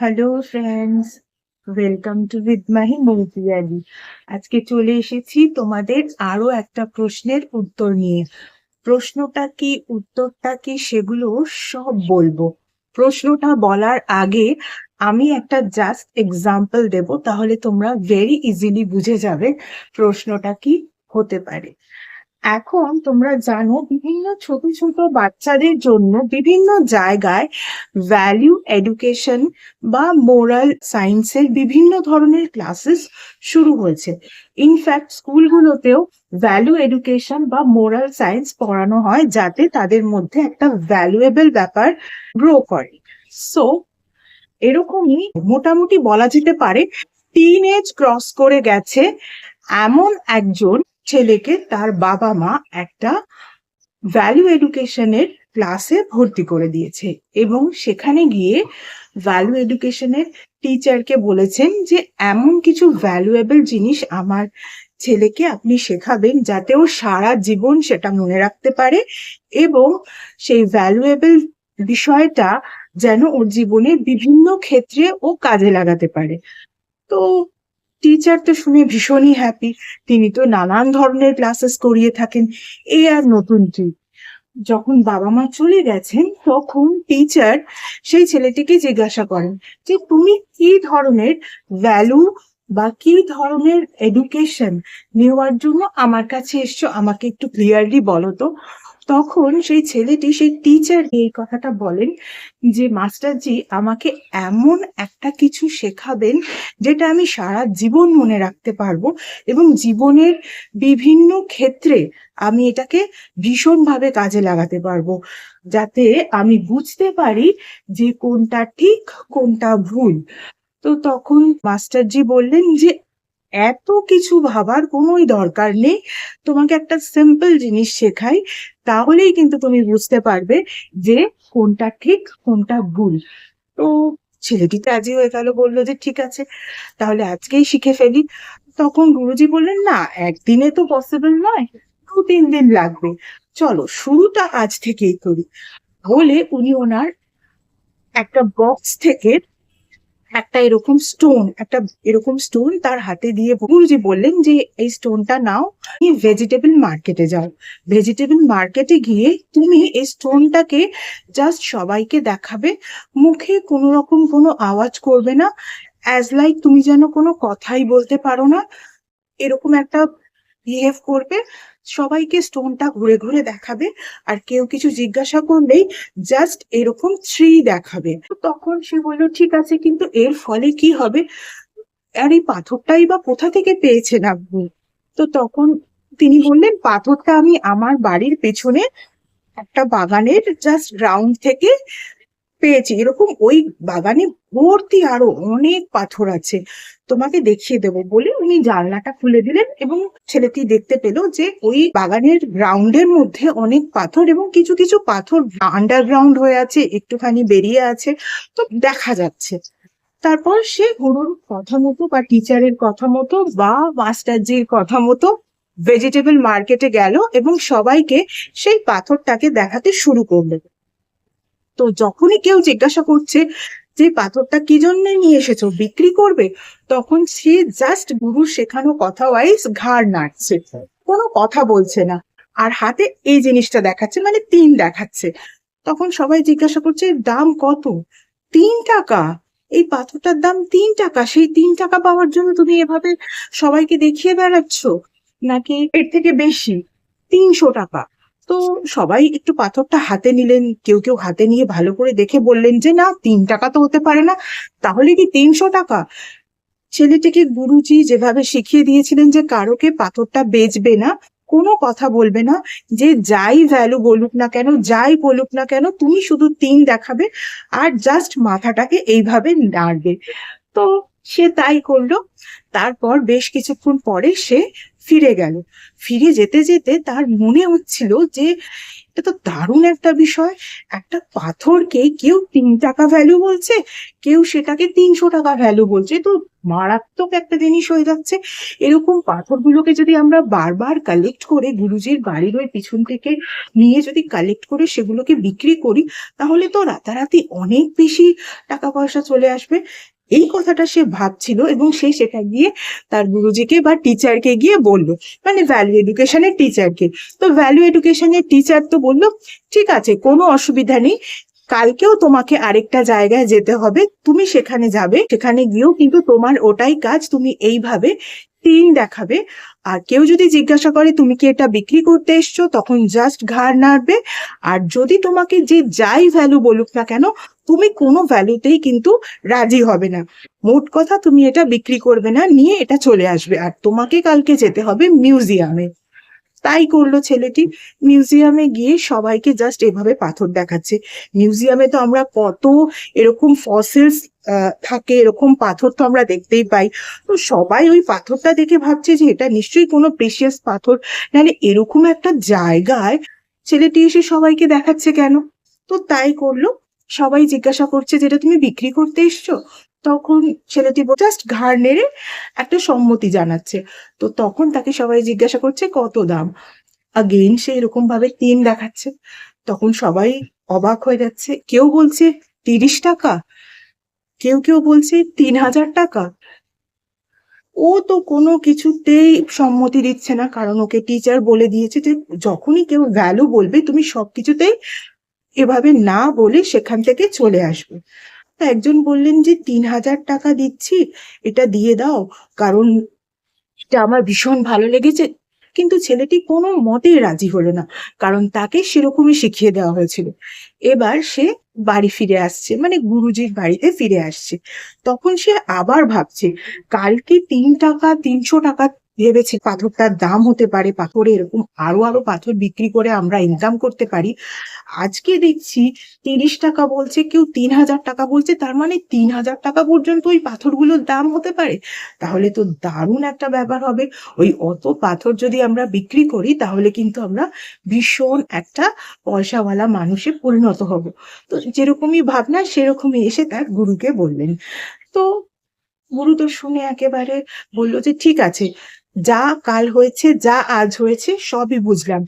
Hello friends welcome to with Mahi Moupiyali আজকে চলে এসেছি তোমাদের আরও একটা প্রশ্নের উত্তর নিয়ে। প্রশ্নটা কি, উত্তরটা কি, সেগুলো সব বলব। প্রশ্নটা বলার আগে আমি একটা জাস্ট এক্সাম্পল দেব, তাহলে তোমরা ভেরি ইজিলি বুঝে যাবে প্রশ্নটা কি হতে পারে। এখন তোমরা জানো বিভিন্ন ছোট ছোট বাচ্চাদের জন্য বিভিন্ন জায়গায় ভ্যালু এডুকেশন বা মোরাল সায়েন্সের বিভিন্ন ধরনের ক্লাসেস শুরু হয়েছে। ইনফ্যাক্ট স্কুলগুলোতেও ভ্যালু এডুকেশন বা মোরাল সায়েন্স পড়ানো হয় যাতে তাদের মধ্যে একটা ভ্যালুয়েবল ব্যাপার গ্রো করে। সো এরকমই মোটামুটি বলা যেতে পারে টিন এজ ক্রস করে গেছে এমন একজন ছেলেকে তার বাবা মা একটা ভ্যালু এডুকেশনের ক্লাসে ভর্তি করে দিয়েছে এবং সেখানে গিয়ে ভ্যালু এডুকেশনের টিচারকে বলেছেন যে, এমন কিছু ভ্যালুয়েবল জিনিস আমার ছেলেকে আপনি শেখাবেন যাতে ও সারা জীবন সেটা মনে রাখতে পারে এবং সেই ভ্যালুয়েবল বিষয়টা যেন ওর জীবনের বিভিন্ন ক্ষেত্রে ও কাজে লাগাতে পারে। তো টিচার তো শুনে ভীষণই হ্যাপি তিনি তো নানান ধরনের ক্লাসেস করিয়ে থাকেন। এ আর নতুন কি যখন বাবা মা চলে গেছেন, তখন টিচার সেই ছেলেটিকে জিজ্ঞাসা করেন যে, তুমি কি ধরনের ভ্যালু বা কি ধরনের এডুকেশন নেওয়ার জন্য আমার কাছে এসছো? আমাকে একটু ক্লিয়ারলি বলো তো। তখন সেই ছেলেটি, সেই টিচার এই কথাটা বলেন যে, মাস্টারজি, আমাকে এমন একটা কিছু শেখাবেন যেটা আমি সারা জীবন মনে রাখতে পারব এবং জীবনের বিভিন্ন ক্ষেত্রে আমি এটাকে ভীষণভাবে কাজে লাগাতে পারব। যাতে আমি বুঝতে পারি যে কোনটা ঠিক, কোনটা ভুল। তো তখন মাস্টারজি বললেন যে এত কিছু ভাবার কোনোই দরকার নেই। তোমাকে একটা সিম্পল জিনিস শেখাই, তাহলেই কিন্তু তুমি বুঝতে পারবে যে কোনটা ঠিক, কোনটা ভুল। তো ছেলেটি রাজি হয়ে গেল, বলল যে ঠিক আছে, তাহলে আজকেই শিখে ফেলি। তখন গুরুজি বললেন, না, একদিনে তো পসিবল নয় দু তিন দিন লাগবে। চলো, শুরুটা আজ থেকেই করি। বলে উনি ওনার একটা বক্স থেকে একটা এরকম স্টোন একটা এরকম স্টোন তার হাতে দিয়ে গুরুজি বললেন যে, এই স্টোনটা নাও, তুমি ভেজিটেবল মার্কেটে যাও। ভেজিটেবল মার্কেটে গিয়ে তুমি এই স্টোনটাকে জাস্ট সবাইকে দেখাবে। মুখে কোনো রকম কোনো আওয়াজ করবে না। অ্যাজ লাইক তুমি যেন কোনো কথাই বলতে পারো না। এরকম একটা বিহেভ করবে। সবাইকে স্টোনটা ঘুরে ঘুরে দেখাবে আর কেউ কিছু জিজ্ঞাসা করলেই জাস্ট এরকম থ্রি দেখাবে। তখন সে বলল, ঠিক আছে, কিন্তু এর ফলে কি হবে? আর এই পাথরটাই বা কোথা থেকে পেয়েছেন আপনি তো তখন তিনি বললেন, পাথরটা আমি আমার বাড়ির পেছনে একটা বাগানের জাস্ট গ্রাউন্ড থেকে পেয়েছি। এরকম ওই বাগানে ভর্তি আরও অনেক পাথর আছে। তোমাকে দেখিয়ে দেব বলে উনি জানলাটা খুলে দিলেন এবং ছেলেটি দেখতে পেল যে ওই বাগানের গ্রাউন্ডের মধ্যে অনেক পাথর এবং কিছু কিছু পাথর আন্ডারগ্রাউন্ড হয়ে আছে, একটুখানি বেরিয়ে আছে। তো দেখা যাচ্ছে। তারপর সে গুরুর কথা মতো বা টিচারের কথা মতো বা মাস্টারজির কথা মতো ভেজিটেবল মার্কেটে গেল এবং সবাইকে সেই পাথরটাকে দেখাতে শুরু করল। তো যখনই কেউ জিজ্ঞাসা করছে যে পাথরটা কি জন্য নিয়ে এসেছ, বিক্রি করবে, তখন সে জাস্ট গুরুর শেখানো কথা ওয়াইজ ঘাড় নাড়ছে। কোনো কথা বলছে না। আর হাতে এই জিনিসটা দেখাচ্ছে মানে তিন দেখাচ্ছে। তখন সবাই জিজ্ঞাসা করছে দাম কত? তিন টাকা। এই পাথরটার দাম তিন টাকা। সেই তিন টাকা পাওয়ার জন্য তুমি এভাবে সবাইকে দেখিয়ে বেড়াচ্ছ? নাকি এর থেকে বেশি? তিনশো টাকা। তো সবাই একটু পাথরটা হাতে নিলেন, কেউ কেউ হাতে নিয়ে ভালো করে দেখে বললেন যে, না, তিন টাকা তো হতে পারে না, তাহলে কি তিনশো টাকা? ছেলেটিকে গুরুজি যেভাবে শিখিয়ে দিয়েছিলেন যে, কারোকে পাথরটা বেচবে না, কোনো কথা বলবে না, যে যাই ভ্যালু বলুক না কেন, যাই বলুক না কেন, তুমি শুধু তিন দেখাবে আর জাস্ট মাথাটাকে এইভাবে নাড়বে। তো সে তাই করল। তারপর বেশ কিছুক্ষণ পরে সে ফিরে গেল। ফিরে যেতে যেতে তার মনে হচ্ছিল যে এটা তো দারুণ একটা বিষয়। একটা পাথরকে কেউ তিন টাকা ভ্যালু বলছে, কেউ সেটাকে তিনশো টাকা ভ্যালু বলছে। তো মারাত্মক একটা জিনিস হয়ে যাচ্ছে। এরকম পাথরগুলোকে যদি আমরা বারবার কালেক্ট করে গুরুজির বাড়ির ওই পিছন থেকে নিয়ে যদি কালেক্ট করে সেগুলোকে বিক্রি করি, তাহলে তো রাতারাতি অনেক বেশি টাকা পয়সা চলে আসবে। এই কথাটা সে ভাবছিল এবং সে সেখানে গিয়ে তার গুরুজিকে বা টিচারকে গিয়ে বলল মানে ভ্যালু এডুকেশনের টিচারকে তো ভ্যালু এডুকেশনের টিচার তো বলল, ঠিক আছে, কোনো অসুবিধা নেই, কালকেও তোমাকে আরেকটা জায়গায় যেতে হবে, তুমি সেখানে যাবে, সেখানে গিয়েও কিন্তু তোমার ওটাই কাজ, তুমি এইভাবে তিন দেখাবে। আর কেউ যদি জিজ্ঞাসা করে, তুমি কি এটা বিক্রি করতে এসছো? তখন জাস্ট ঘাড় নাড়বে। আর যদি তোমাকে যে যাই ভ্যালু বলুক না কেন, তুমি কোনো ভ্যালুতেই কিন্তু রাজি হবে না। মোট কথা, তুমি এটা বিক্রি করবে না, নিয়ে এটা চলে আসবে। আর তোমাকে কালকে যেতে হবে মিউজিয়ামে তাই করল ছেলেটি। মিউজিয়ামে গিয়ে সবাইকে জাস্ট এভাবে পাথর দেখাচ্ছে। মিউজিয়ামে তো আমরা কত এরকম ফসিলস থাকে, এরকম পাথর তো আমরা দেখতেই পাই। তো সবাই ওই পাথরটা দেখে ভাবছে যে এটা নিশ্চয়ই কোনো প্রেশিয়াস পাথর। নাহলে এরকম একটা জায়গায় ছেলেটি এসে সবাইকে দেখাচ্ছে কেন? তো তাই করল। সবাই জিজ্ঞাসা করছে যেটা তুমি বিক্রি করতে এসছো? তখন ছেলেটি জাস্ট ঘাড় নেড়ে একটা সম্মতি জানাচ্ছে। তো তখন তাকে সবাই জিজ্ঞাসা করছে, কত দাম? আগেইন সে এরকম ভাবে তিন দেখাচ্ছে। তখন সবাই অবাক হয়ে যাচ্ছে। কেউ বলছে, তিরিশ টাকা? কেউ কেউ বলছে তিন হাজার টাকা। ও তো কোনো কিছুতেই সম্মতি দিচ্ছে না, কারণ ওকে টিচার বলে দিয়েছে যে যখনই কেউ ভ্যালু বলবে, তুমি সবকিছুতেই এভাবে না বলে সেখান থেকে চলে আসবে। একজন বললেন যে তিন হাজার টাকা দিচ্ছি, এটা দিয়ে দাও, কারণ এটা আমার ভীষণ ভালো লেগেছে। কিন্তু ছেলেটি কোনো মতেই রাজি হলো না, কারণ তাকে সেরকমই শিখিয়ে দেওয়া হয়েছিল। এবার সে বাড়ি ফিরে আসছে মানে গুরুজির বাড়িতে ফিরে আসছে। তখন সে আবার ভাবছে, কালকে তিন টাকা, তিনশো টাকা ভেবেছে পাথরটার দাম হতে পারে, পাথরে এরকম আরও আরও পাথর বিক্রি করে আমরা ইনকাম করতে পারি। আজকে দেখছি তিরিশ টাকা বলছে, কেউ তিন হাজার টাকা বলছে, তার মানে তিন হাজার টাকা পর্যন্ত ওই পাথরগুলোর দাম হতে পারে। তাহলে তো দারুণ একটা ব্যাপার হবে। ওই অত পাথর যদি আমরা বিক্রি করি, তাহলে কিন্তু আমরা ভীষণ একটা পয়সাওয়ালা মানুষে পরিণত হব। তো যেরকমই ভাবনা, সেরকমই এসে তার গুরুকে বললেন। তো গুরু তো শুনে একেবারে বলল যে, ঠিক আছে যা কাল হয়েছে, যা আজ হয়েছে, সবই বুঝলাম।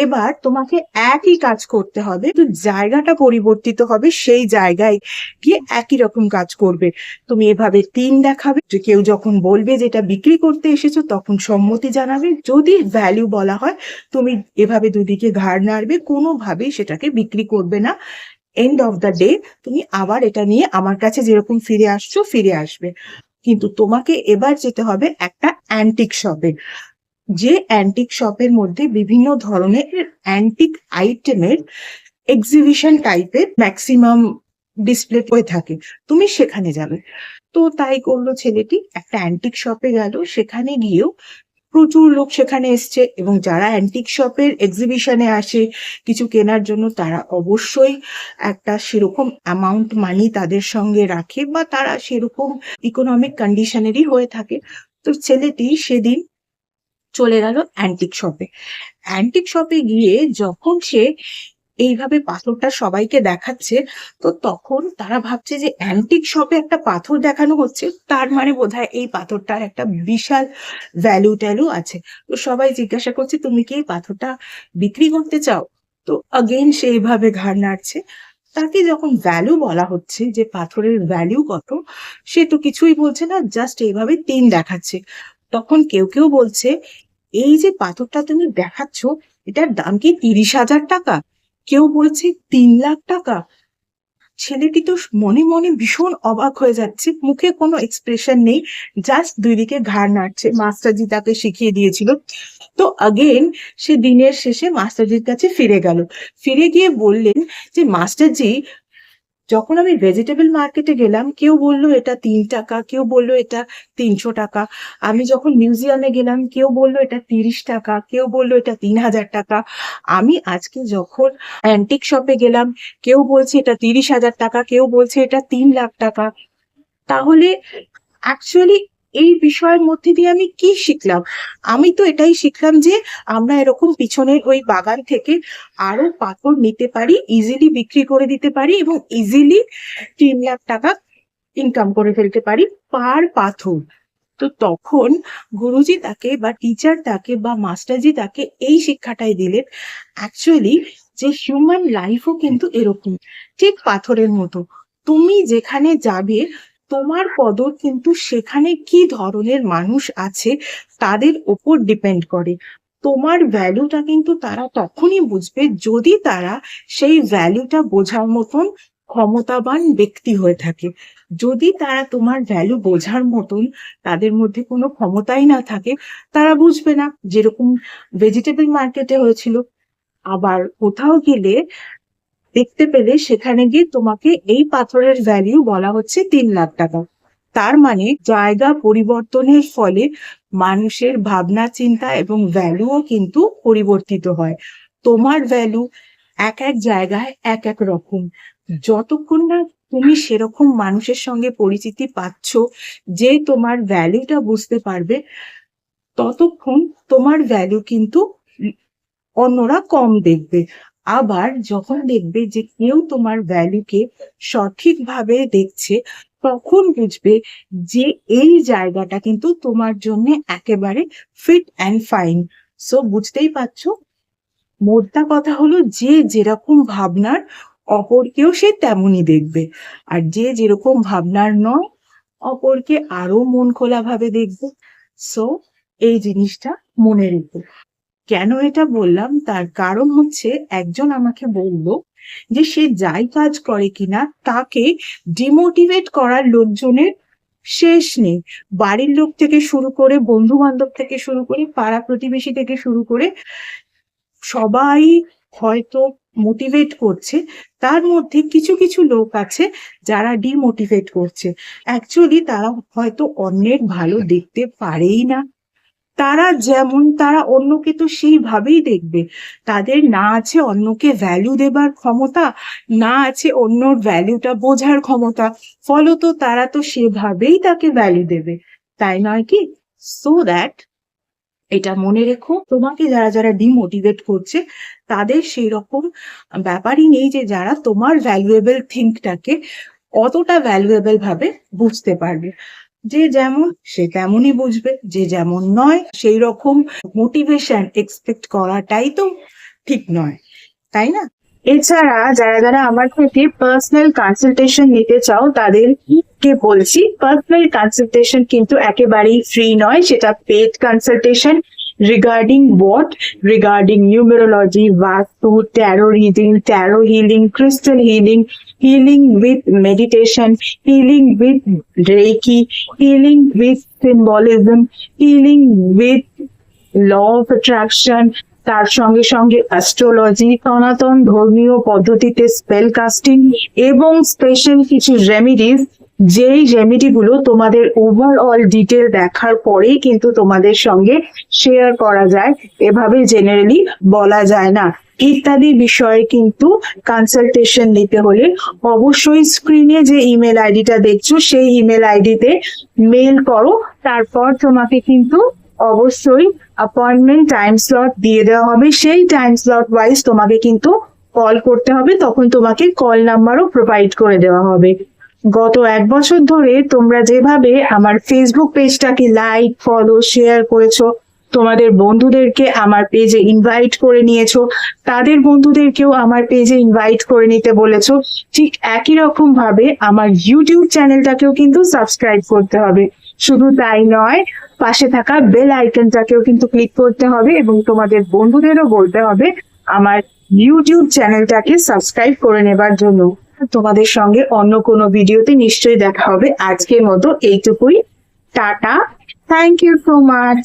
এবার তোমাকে একই কাজ করতে হবে তো জায়গাটা পরিবর্তিত হবে সেই জায়গায় গিয়ে একই রকম কাজ করবে। তুমি এভাবে তিন দেখাবে, যে কেউ যখন বলবে যে এটা বিক্রি করতে এসেছ, তখন সম্মতি জানাবে। যদি ভ্যালু বলা হয়, তুমি এভাবে দুদিকে ঘাড় নাড়বে, কোনোভাবেই সেটাকে বিক্রি করবে না। এন্ড অফ দ্য ডে তুমি আবার এটা নিয়ে আমার কাছে যেরকম ফিরে আসছো, ফিরে আসবে। কিন্তু তোমাকে এবার যেতে হবে একটা অ্যান্টিক শপে যে অ্যান্টিক শপের মধ্যে বিভিন্ন ধরনের অ্যান্টিক আইটেমের এক্সিবিশন টাইপের ম্যাক্সিমাম ডিসপ্লে হয়ে থাকে। তুমি সেখানে যাবে। তো তাই করল ছেলেটি, একটা অ্যান্টিক শপে গেল, সেখানে গিয়েও প্রচুর লোক সেখানে এসছে এবং যারা অ্যান্টিক শপের এক্সিবিশনে আসে, কিছু কেনার জন্য তারা অবশ্যই একটা সেরকম অ্যামাউন্ট মানি তাদের সঙ্গে রাখে বা তারা সেরকম ইকোনমিক কন্ডিশনেরই হয়ে থাকে। তো ছেলেটি সেদিন চলে গেল অ্যান্টিক শপে অ্যান্টিক শপে গিয়ে যখন সে এইভাবে পাথরটা সবাইকে দেখাচ্ছে, তো তখন তারা ভাবছে যে অ্যান্টিক শপে একটা পাথর দেখানো হচ্ছে, তার মানে বোধহয় এই পাথরটার একটা বিশাল ভ্যালু ট্যালু আছে। তো সবাই জিজ্ঞাসা করছে, তুমি কি এই পাথরটা বিক্রি করতে চাও? তো আগেন সে এইভাবে ঘাড় নাড়ছে। তাকে যখন ভ্যালু বলা হচ্ছে যে পাথরের ভ্যালু কত, সে তো কিছুই বলছে না জাস্ট এইভাবে তিন দেখাচ্ছে। তখন কেউ কেউ বলছে, এই যে পাথরটা তুমি দেখাচ্ছ, এটার দাম কি তিরিশ হাজার টাকা? কেউ বলছে তিন লাখ টাকা। ছেলেটি তো মনে মনে ভীষণ অবাক হয়ে যাচ্ছে, মুখে কোনো এক্সপ্রেশন নেই জাস্ট দুই দিকে ঘাড় নাড়ছে। মাস্টারজি তাকে শিখিয়ে দিয়েছিল। তো আগেন সে দিনের শেষে মাস্টারজির কাছে ফিরে গেল। ফিরে গিয়ে বললেন যে, মাস্টারজি যখন আমি ভেজিটেবল মার্কেটে গেলাম, কেউ বলল এটা তিন টাকা, কেউ বলল এটা তিনশো টাকা। আমি যখন মিউজিয়ামে গেলাম, কেউ বলল এটা তিরিশ টাকা, কেউ বলল এটা তিন হাজার টাকা। আমি আজকে যখন অ্যান্টিক শপে গেলাম, কেউ বলছে এটা তিরিশ হাজার টাকা, কেউ বলছে এটা তিন লাখ টাকা। তাহলে অ্যাকচুয়ালি এই বিষয়ের মধ্যে দিয়ে আমি কি শিখলাম? আমি তো এটাই শিখলাম যে আমরা এরকম পিছনের ওই বাগান থেকে আরও পাথর নিতে পারি ইজিলি বিক্রি করে দিতে পারি এবং ইজিলি তিন লাখ টাকা ইনকাম করে ফেলতে পারি পার পাথর। তো তখন গুরুজি তাকে বা টিচার তাকে বা মাস্টারজি তাকে এই শিক্ষাটাই দিলেন অ্যাকচুয়ালি যে হিউম্যান লাইফও কিন্তু এরকম, ঠিক পাথরের মতো। তুমি যেখানে যাবে তোমার কদর কিন্তু সেখানে কি ধরনের মানুষ আছে তাদের ওপর ডিপেন্ড করে। তোমার ভ্যালুটা কিন্তু তারা তখনই বুঝবে যদি তারা সেই ভ্যালুটা বোঝার মতন ক্ষমতাবান ব্যক্তি হয়ে থাকে। যদি তারা তোমার ভ্যালু বোঝার মতন তাদের মধ্যে কোনো ক্ষমতাই না থাকে, তারা বুঝবে না। যেরকম ভেজিটেবল মার্কেটে হয়েছিল, আবার কোথাও গেলে দেখতে পেলে সেখানে গিয়ে তোমাকে এই পাথরের ভ্যালু বলা হচ্ছে তিন লাখ টাকা। তার মানে জায়গা পরিবর্তনের ফলে মানুষের ভাবনা, চিন্তা এবং ভ্যালুও কিন্তু পরিবর্তিত হয়। তোমার ভ্যালু এক এক জায়গায় এক এক রকম। যতক্ষণ না তুমি সেরকম মানুষের সঙ্গে পরিচিতি পাচ্ছ যে তোমার ভ্যালুটা বুঝতে পারবে, ততক্ষণ তোমার ভ্যালু কিন্তু অন্যরা কম দেখবে। আবার যখন দেখবে যে কেউ তোমার ভ্যালুকে সঠিকভাবে দেখছে, তখন বুঝবে যে এই জায়গাটা কিন্তু তোমার জন্য একেবারে ফিট অ্যান্ড ফাইন সো বুঝতেই পারছ? মোদ্দা কথা হলো যে যেরকম ভাবনার অপরকেও সে তেমনই দেখবে। আর যে যেরকম ভাবনার নয়, অপরকে আরও মন খোলা ভাবে দেখবে। সো এই জিনিসটা মনে রেখো। কেন এটা বললাম? তার কারণ হচ্ছে একজন আমাকে বলল যে সে যাই কাজ করে কিনা তাকে ডিমোটিভেট করার লোকজনের শেষ নেই। বাড়ির লোক থেকে শুরু করে বন্ধু বান্ধব থেকে শুরু করে, পাড়া প্রতিবেশী থেকে শুরু করে সবাই হয়তো মোটিভেট করছে। তার মধ্যে কিছু কিছু লোক আছে যারা ডিমোটিভেট করছে। অ্যাকচুয়ালি তারা হয়তো অন্যের ভালো দেখতে পারেই না। তারা যেমন, তারা অন্যকে তো সেইভাবেই দেখবে। তাদের না আছে অন্যকে ভ্যালু দেবার ক্ষমতা, না আছে অন্যর ভ্যালুটা বোঝার ক্ষমতা। ফলত তারা তো সেভাবেই তাকে ভ্যালু দেবে। তাই নয় কি? সো দ্যাট এটা মনে রেখো, তোমাকে যারা যারা ডিমোটিভেট করছে, তাদের সেই রকম ব্যাপারই নেই যে যারা তোমার ভ্যালুয়েবল থিঙ্কটাকে অতটা ভ্যালুয়েবল ভাবে বুঝতে পারবে। যে যেমন, সে তেমনই বুঝবে, যে যেমন নয় সেই রকম মোটিভেশন এক্সপেক্ট করাটাই তো ঠিক নয়, তাই না? এছাড়া যারা যারা আমার থেকে পার্সোনাল কনসালটেশন নিতে চাও, তাদেরকে বলছি পার্সোনাল কনসালটেশন কিন্তু একেবারেই ফ্রি নয়, সেটা paid consultation regarding what? Regarding numerology vastu tarot reading tarot healing crystal healing healing with meditation, healing with reiki, healing with symbolism, healing with law of attraction, তার সঙ্গে সঙ্গে অ্যাস্ট্রোলজি সনাতন ধর্মীয় পদ্ধতিতে স্পেল কাস্টিং এবং special কিছু remedies যেই রেমিডিগুলো তোমাদের ওভারঅল ডিটেল দেখার পরেই কিন্তু তোমাদের সঙ্গে শেয়ার করা যায়, এভাবে জেনারেলি বলা যায় না। ইত্যাদি বিষয়ে কিন্তু কনসালটেশন নিতে হলে অবশ্যই স্ক্রিনে যে ইমেল আইডিটা দেখছ, সেই ইমেল আইডিতে মেল করো। তারপর তোমাকে কিন্তু অবশ্যই অ্যাপয়েন্টমেন্ট টাইম স্লট দিয়ে দেওয়া হবে। সেই টাইম স্লট ওয়াইজ তোমাকে কিন্তু কল করতে হবে। তখন তোমাকে কল নাম্বারও প্রোভাইড করে দেওয়া হবে। গত এক বছর ধরে তোমরা যেভাবে আমার ফেসবুক পেজটাকে লাইক ফলো শেয়ার করেছ তোমাদের বন্ধুদেরকে আমার পেজে ইনভাইট করে নিয়েছো। তাদের বন্ধুদেরকেও আমার পেজে ইনভাইট করে নিতে বলেছ। ঠিক একই রকম ভাবে আমার ইউটিউব চ্যানেলটাকেও কিন্তু সাবস্ক্রাইব করতে হবে। শুধু তাই নয়, পাশে থাকা বেল আইকনটাকেও কিন্তু ক্লিক করতে হবে এবং তোমাদের বন্ধুদেরও বলতে হবে আমার ইউটিউব চ্যানেলটাকে সাবস্ক্রাইব করে নেবার জন্য। তোমাদের সঙ্গে অন্য কোনো ভিডিওতে নিশ্চয়ই দেখা হবে। আজকের মতো এইটুকুই। Ta ta. Thank you so much